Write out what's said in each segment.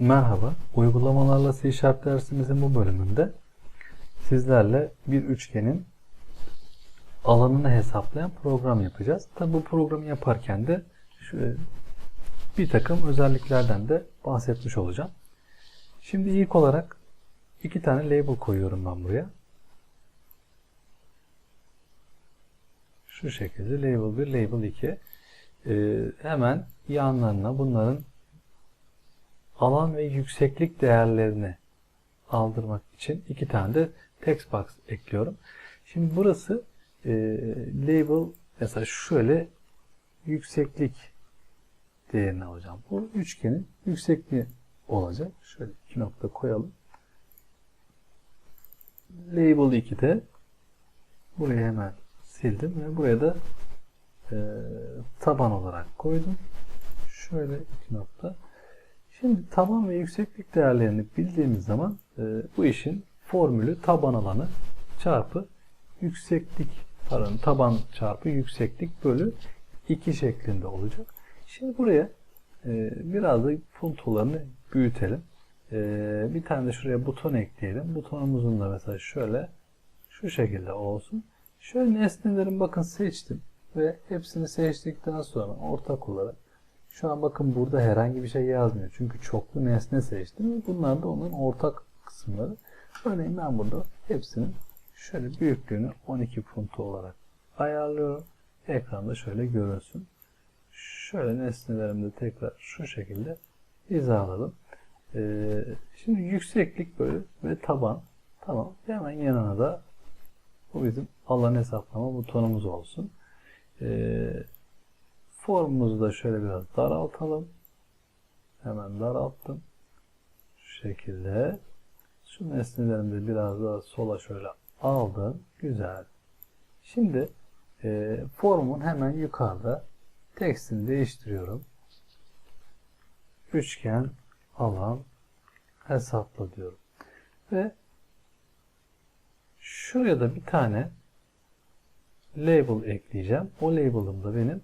Merhaba, uygulamalarla C Sharp dersimizin bu bölümünde sizlerle bir üçgenin alanını hesaplayan program yapacağız. Tabi bu programı yaparken de şu, bir takım özelliklerden de bahsetmiş olacağım. Şimdi ilk olarak iki tane label koyuyorum ben buraya. Şu şekilde label 1, label 2. Ee, hemen yanlarına bunların alan ve yükseklik değerlerini aldırmak için iki tane de text box ekliyorum. Şimdi burası e, label mesela şöyle yükseklik değerini alacağım. Bu üçgenin yüksekliği olacak. Şöyle iki nokta koyalım. Label 2'de burayı hemen sildim ve buraya da e, taban olarak koydum. Şöyle iki nokta. Şimdi taban ve yükseklik değerlerini bildiğimiz zaman e, bu işin formülü taban alanı çarpı yükseklik pardon taban çarpı yükseklik bölü 2 şeklinde olacak. Şimdi buraya e, biraz da puntolarını büyütelim. E, bir tane de şuraya buton ekleyelim. Butonumuzun da mesela şöyle şu şekilde olsun. Şöyle nesnelerin bakın seçtim ve hepsini seçtikten sonra ortak olarak şu an bakın burada herhangi bir şey yazmıyor. Çünkü çoklu nesne seçtim. Bunlar da onun ortak kısımları. Örneğin ben burada hepsinin şöyle büyüklüğünü 12 punto olarak ayarlıyorum. Ekranda şöyle görünsün. Şöyle nesnelerimi de tekrar şu şekilde hizaladım. Ee, şimdi yükseklik böyle ve taban. Tamam. Hemen yanına da bu bizim alan hesaplama butonumuz olsun. Ee, formumuzu da şöyle biraz daraltalım. Hemen daralttım. Şu şekilde. Şu nesnelerimi de biraz daha sola şöyle aldım. Güzel. Şimdi e, formun hemen yukarıda tekstini değiştiriyorum. Üçgen alan hesapla diyorum. Ve şuraya da bir tane label ekleyeceğim. O label'ım da benim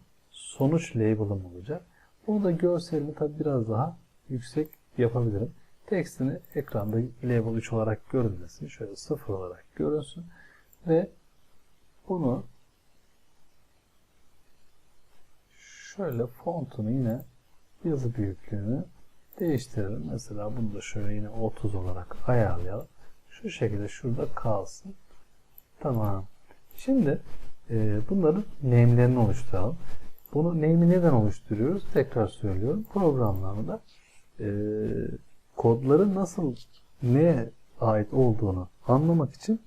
sonuç label'ım olacak. Bunu da görselini tabi biraz daha yüksek yapabilirim. Tekstini ekranda label 3 olarak görünmesin. Şöyle 0 olarak görünsün. Ve bunu şöyle fontunu yine yazı büyüklüğünü değiştirelim. Mesela bunu da şöyle yine 30 olarak ayarlayalım. Şu şekilde şurada kalsın. Tamam. Şimdi e, bunların name'lerini oluşturalım. Bunu name'i neden oluşturuyoruz? Tekrar söylüyorum. Programlarda e, kodları nasıl neye ait olduğunu anlamak için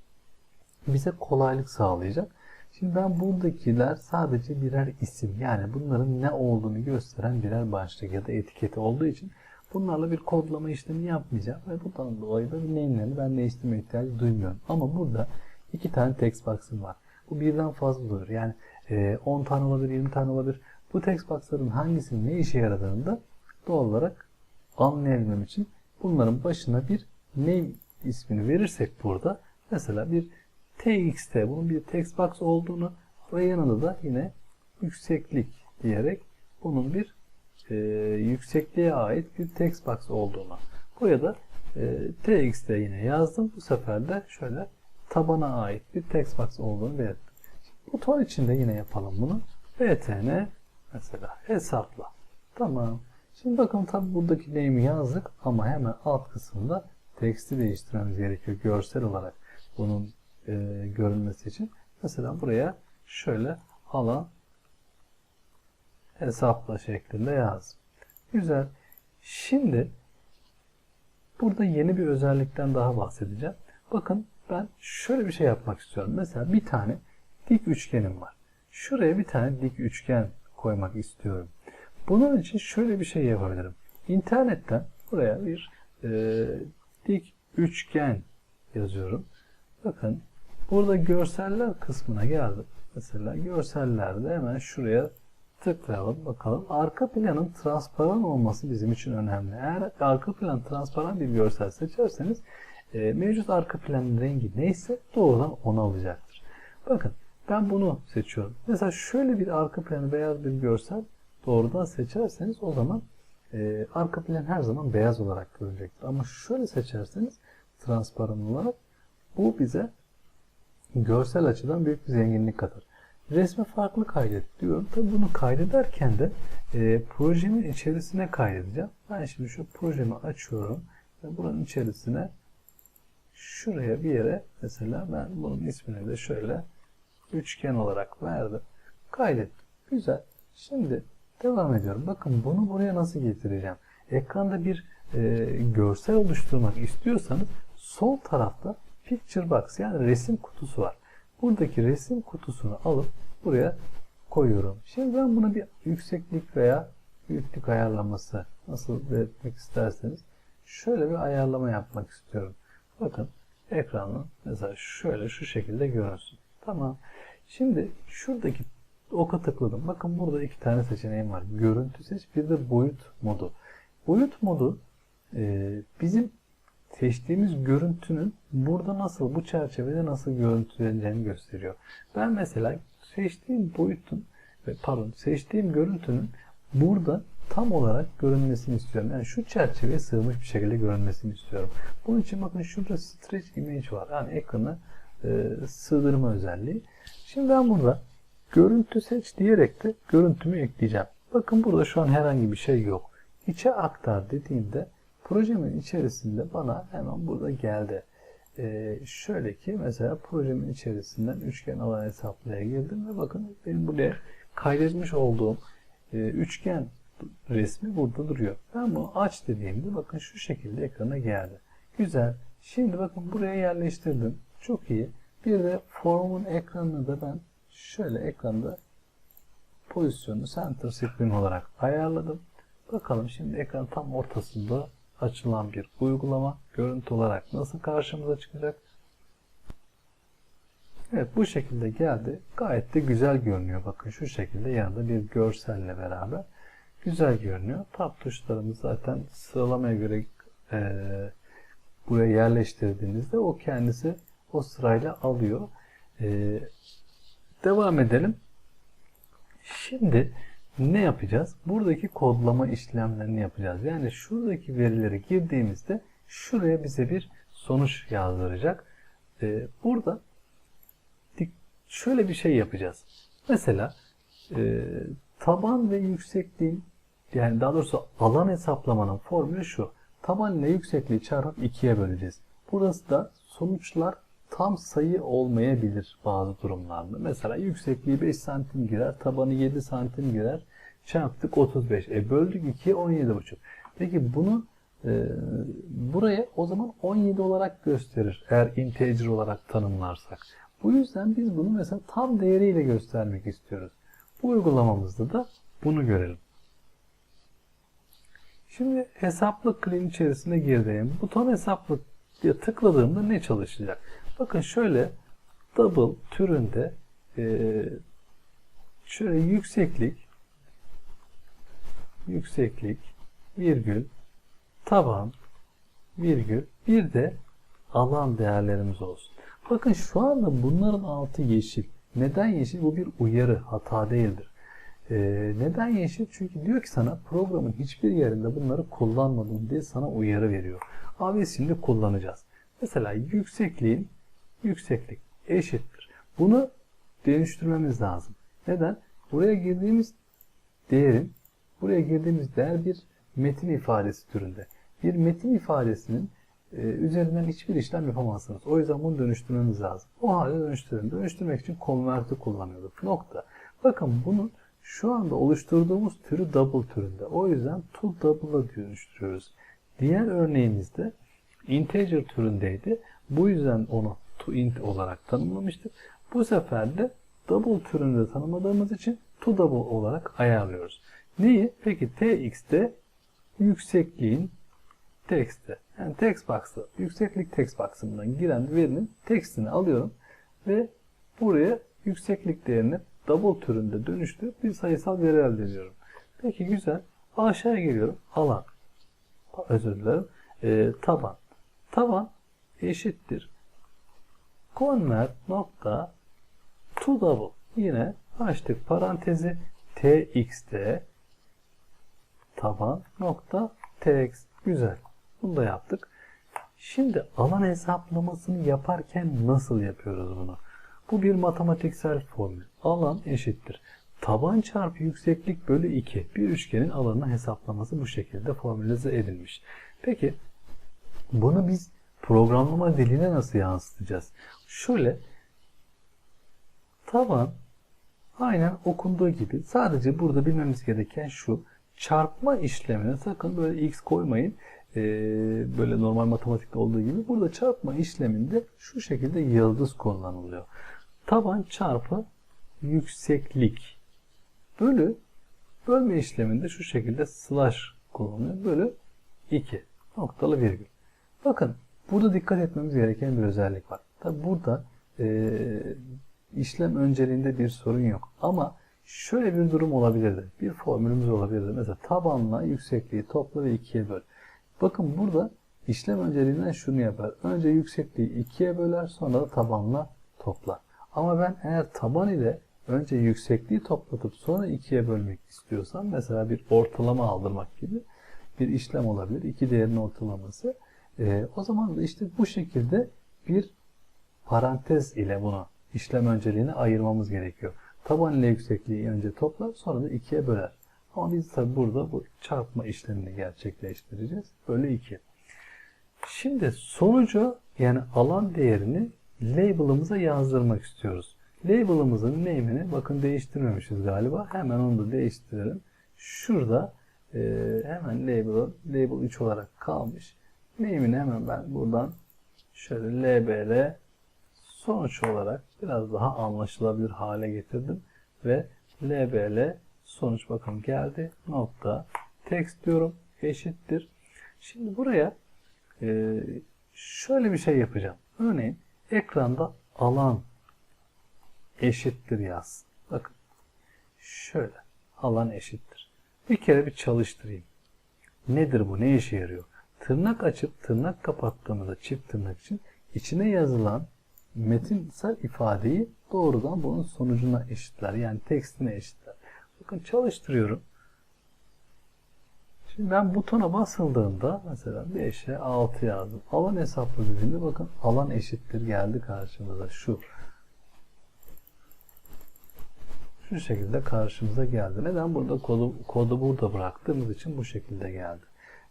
bize kolaylık sağlayacak. Şimdi ben buradakiler sadece birer isim yani bunların ne olduğunu gösteren birer başlık ya da etiketi olduğu için bunlarla bir kodlama işlemi yapmayacağım ve bundan dolayı da name'lerini ben değiştirme ihtiyacı duymuyorum. Ama burada iki tane text box'ım var. Bu birden fazla olur. Yani 10 tane olabilir, 20 tane olabilir. Bu text box'ların hangisinin ne işe yaradığını da doğal olarak anlayabilmem için bunların başına bir name ismini verirsek burada mesela bir txt bunun bir text box olduğunu ve yanında da yine yükseklik diyerek bunun bir e, yüksekliğe ait bir text box olduğunu buraya da e, txt yine yazdım. Bu sefer de şöyle tabana ait bir text box olduğunu belirttim. Buton içinde yine yapalım bunu. btn mesela hesapla. Tamam. Şimdi bakın tabi buradaki name'i yazdık ama hemen alt kısımda teksti değiştirmemiz gerekiyor görsel olarak bunun e, görünmesi için. Mesela buraya şöyle alan hesapla şeklinde yazdım. Güzel. Şimdi burada yeni bir özellikten daha bahsedeceğim. Bakın ben şöyle bir şey yapmak istiyorum. Mesela bir tane dik üçgenim var. Şuraya bir tane dik üçgen koymak istiyorum. Bunun için şöyle bir şey yapabilirim. İnternetten buraya bir e, dik üçgen yazıyorum. Bakın burada görseller kısmına geldim. Mesela görsellerde hemen şuraya tıklayalım bakalım. Arka planın transparan olması bizim için önemli. Eğer arka plan transparan bir görsel seçerseniz e, mevcut arka planın rengi neyse doğrudan onu alacaktır. Bakın ben bunu seçiyorum. Mesela şöyle bir arka planı beyaz bir görsel doğrudan seçerseniz o zaman e, arka plan her zaman beyaz olarak görünecektir. Ama şöyle seçerseniz transparan olarak bu bize görsel açıdan büyük bir zenginlik katar. Resmi farklı kaydet diyorum. Tabi bunu kaydederken de e, projemin içerisine kaydedeceğim. Ben şimdi şu projemi açıyorum ve buranın içerisine şuraya bir yere mesela ben bunun ismini de şöyle üçgen olarak verdim. Kaydettim. Güzel. Şimdi devam ediyorum. Bakın bunu buraya nasıl getireceğim? Ekranda bir e, görsel oluşturmak istiyorsanız sol tarafta Picture Box yani resim kutusu var. Buradaki resim kutusunu alıp buraya koyuyorum. Şimdi ben buna bir yükseklik veya büyüklük ayarlaması nasıl belirtmek isterseniz şöyle bir ayarlama yapmak istiyorum. Bakın ekranın mesela şöyle şu şekilde görünsün. Tamam. Şimdi şuradaki oka tıkladım. Bakın burada iki tane seçeneğim var. Görüntü seç bir de boyut modu. Boyut modu e, bizim seçtiğimiz görüntünün burada nasıl, bu çerçevede nasıl görüntüleneceğini gösteriyor. Ben mesela seçtiğim boyutun, pardon seçtiğim görüntünün burada tam olarak görünmesini istiyorum. Yani şu çerçeveye sığmış bir şekilde görünmesini istiyorum. Bunun için bakın şurada stretch image var. Yani ekranı e, sığdırma özelliği. Şimdi ben burada görüntü seç diyerek de görüntümü ekleyeceğim. Bakın burada şu an herhangi bir şey yok. İçe aktar dediğimde projemin içerisinde bana hemen burada geldi. Ee, şöyle ki mesela projemin içerisinden üçgen alan hesaplaya girdim ve bakın benim buraya kaydetmiş olduğum e, üçgen resmi burada duruyor. Ben bunu aç dediğimde bakın şu şekilde ekrana geldi. Güzel. Şimdi bakın buraya yerleştirdim. Çok iyi. Bir de formun ekranını da ben şöyle ekranda pozisyonu center screen olarak ayarladım. Bakalım şimdi ekran tam ortasında açılan bir uygulama görüntü olarak nasıl karşımıza çıkacak? Evet bu şekilde geldi. Gayet de güzel görünüyor. Bakın şu şekilde yanında bir görselle beraber güzel görünüyor. Tab tuşlarımız zaten sıralamaya göre e, buraya yerleştirdiğinizde o kendisi o sırayla alıyor. E, devam edelim. Şimdi ne yapacağız? Buradaki kodlama işlemlerini yapacağız. Yani şuradaki verileri girdiğimizde şuraya bize bir sonuç yazdıracak. Ee, burada şöyle bir şey yapacağız. Mesela e, taban ve yüksekliğin yani daha doğrusu alan hesaplamanın formülü şu. Taban ile yüksekliği çarpıp ikiye böleceğiz. Burası da sonuçlar tam sayı olmayabilir bazı durumlarda. Mesela yüksekliği 5 santim girer, tabanı 7 santim girer. Çarptık 35. E böldük 2'ye 17,5. Peki bunu e, buraya o zaman 17 olarak gösterir. Eğer integer olarak tanımlarsak. Bu yüzden biz bunu mesela tam değeriyle göstermek istiyoruz. Bu uygulamamızda da bunu görelim. Şimdi hesaplık clean içerisine girdiğim buton hesaplık diye tıkladığımda ne çalışacak? Bakın şöyle double türünde e, şöyle yükseklik yükseklik virgül taban virgül bir de alan değerlerimiz olsun. Bakın şu anda bunların altı yeşil. Neden yeşil? Bu bir uyarı, hata değildir. Ee, neden yeşil? Çünkü diyor ki sana programın hiçbir yerinde bunları kullanmadın diye sana uyarı veriyor. Abi şimdi kullanacağız. Mesela yüksekliğin yükseklik eşittir. Bunu dönüştürmemiz lazım. Neden? Buraya girdiğimiz değerin buraya girdiğimiz değer bir metin ifadesi türünde. Bir metin ifadesinin e, üzerinden hiçbir işlem yapamazsınız. O yüzden bunu dönüştürmemiz lazım. O halde dönüştürelim. Dönüştürmek için convert'ı kullanıyorduk. Nokta. Bakın bunun şu anda oluşturduğumuz türü double türünde. O yüzden to double'a dönüştürüyoruz. Diğer örneğimizde integer türündeydi. Bu yüzden onu to int olarak tanımlamıştık. Bu sefer de double türünde tanımladığımız için to double olarak ayarlıyoruz. Neyi? Peki tx'te yüksekliğin text'te yani text box'ta yükseklik text box'ından giren verinin text'ini alıyorum ve buraya yükseklik değerini double türünde dönüştürüp bir sayısal veri elde ediyorum. Peki güzel. Aşağıya geliyorum. Alan. Özür dilerim. E, taban. Taban eşittir. Convert nokta to double. Yine açtık parantezi tx'te taban nokta text. Güzel. Bunu da yaptık. Şimdi alan hesaplamasını yaparken nasıl yapıyoruz bunu? Bu bir matematiksel formül. Alan eşittir. Taban çarpı yükseklik bölü 2. Bir üçgenin alanını hesaplaması bu şekilde formülize edilmiş. Peki bunu biz programlama diline nasıl yansıtacağız? Şöyle taban aynen okunduğu gibi sadece burada bilmemiz gereken şu çarpma işlemine sakın böyle x koymayın. Ee, böyle normal matematikte olduğu gibi burada çarpma işleminde şu şekilde yıldız kullanılıyor. Taban çarpı yükseklik bölü bölme işleminde şu şekilde slash kullanılıyor. Bölü 2 noktalı virgül. Bakın burada dikkat etmemiz gereken bir özellik var. Tabi burada e, işlem önceliğinde bir sorun yok. Ama şöyle bir durum olabilirdi. Bir formülümüz olabilirdi. Mesela tabanla yüksekliği topla ve 2'ye böl. Bakın burada işlem önceliğinden şunu yapar. Önce yüksekliği 2'ye böler sonra da tabanla toplar. Ama ben eğer taban ile önce yüksekliği toplatıp sonra ikiye bölmek istiyorsam mesela bir ortalama aldırmak gibi bir işlem olabilir. İki değerin ortalaması. Ee, o zaman da işte bu şekilde bir parantez ile bunu işlem önceliğini ayırmamız gerekiyor. Taban ile yüksekliği önce toplar sonra da ikiye böler. Ama biz tabi burada bu çarpma işlemini gerçekleştireceğiz. Bölü 2. Şimdi sonucu yani alan değerini label'ımıza yazdırmak istiyoruz. Label'ımızın name'ini bakın değiştirmemişiz galiba. Hemen onu da değiştirelim. Şurada e, hemen label, label 3 olarak kalmış. Name'ini hemen ben buradan şöyle label sonuç olarak biraz daha anlaşılabilir hale getirdim. Ve label sonuç bakın geldi. Nokta text diyorum. Eşittir. Şimdi buraya e, şöyle bir şey yapacağım. Örneğin ekranda alan eşittir yaz. Bakın şöyle alan eşittir. Bir kere bir çalıştırayım. Nedir bu? Ne işe yarıyor? Tırnak açıp tırnak kapattığımızda çift tırnak için içine yazılan metinsel ifadeyi doğrudan bunun sonucuna eşitler. Yani tekstine eşitler. Bakın çalıştırıyorum. Şimdi ben butona basıldığımda mesela 5'e 6 yazdım. Alan hesaplı dediğimde bakın alan eşittir geldi karşımıza şu. Şu şekilde karşımıza geldi. Neden? Burada kodu, kodu burada bıraktığımız için bu şekilde geldi.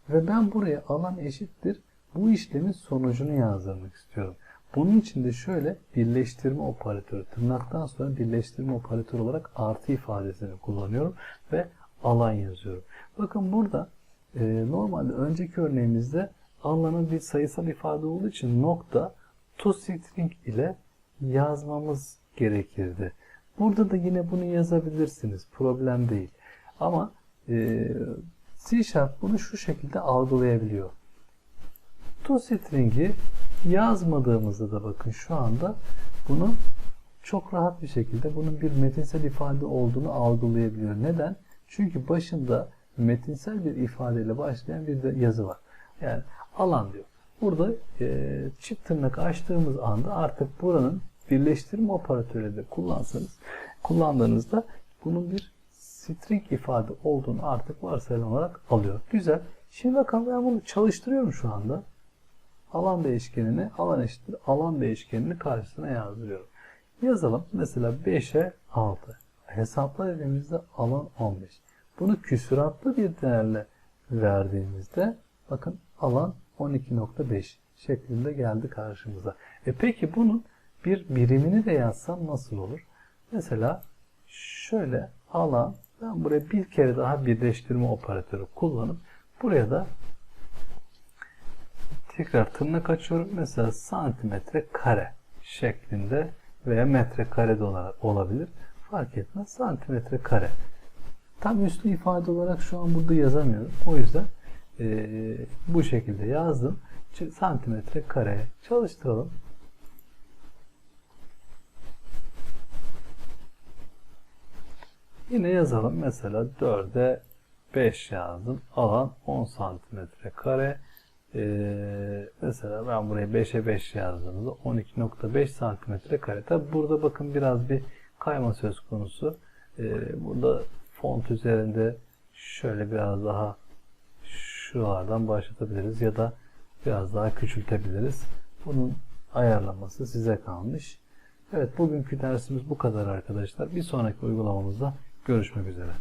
Ve ben buraya alan eşittir bu işlemin sonucunu yazdırmak istiyorum. Bunun için de şöyle birleştirme operatörü tırnaktan sonra birleştirme operatörü olarak artı ifadesini kullanıyorum ve alan yazıyorum. Bakın burada e, normalde önceki örneğimizde alanın bir sayısal ifade olduğu için nokta toString ile yazmamız gerekirdi. Burada da yine bunu yazabilirsiniz. Problem değil. Ama e, C Sharp bunu şu şekilde algılayabiliyor. ToString'i yazmadığımızda da bakın şu anda bunu çok rahat bir şekilde bunun bir metinsel ifade olduğunu algılayabiliyor. Neden? Çünkü başında metinsel bir ifadeyle başlayan bir de yazı var. Yani alan diyor. Burada e, çift tırnak açtığımız anda artık buranın birleştirme operatörü de kullansanız kullandığınızda bunun bir string ifade olduğunu artık varsayılan olarak alıyor. Güzel. Şimdi bakalım ben bunu çalıştırıyorum şu anda. Alan değişkenini alan eşittir alan değişkenini karşısına yazdırıyorum. Yazalım. Mesela 5'e 6. Hesapla dediğimizde alan 15. Bunu küsuratlı bir değerle verdiğimizde bakın alan 12.5 şeklinde geldi karşımıza. E peki bunun bir birimini de yazsam nasıl olur? Mesela şöyle alan ben buraya bir kere daha birleştirme operatörü kullanıp buraya da tekrar tırnak açıyorum. Mesela santimetre kare şeklinde veya metre kare de olabilir. Fark etmez. Santimetre kare. Tam üstü ifade olarak şu an burada yazamıyorum. O yüzden e, bu şekilde yazdım. Santimetre kare çalıştıralım. Yine yazalım. Mesela 4'e 5 yazdım. Alan 10 santimetre kare. Ee, mesela ben buraya 5'e 5 yazdığımda 12.5 santimetre kare. Tabi burada bakın biraz bir kayma söz konusu. Ee, burada font üzerinde şöyle biraz daha şuralardan başlatabiliriz ya da biraz daha küçültebiliriz. Bunun ayarlaması size kalmış. Evet bugünkü dersimiz bu kadar arkadaşlar. Bir sonraki uygulamamızda görüşmek üzere.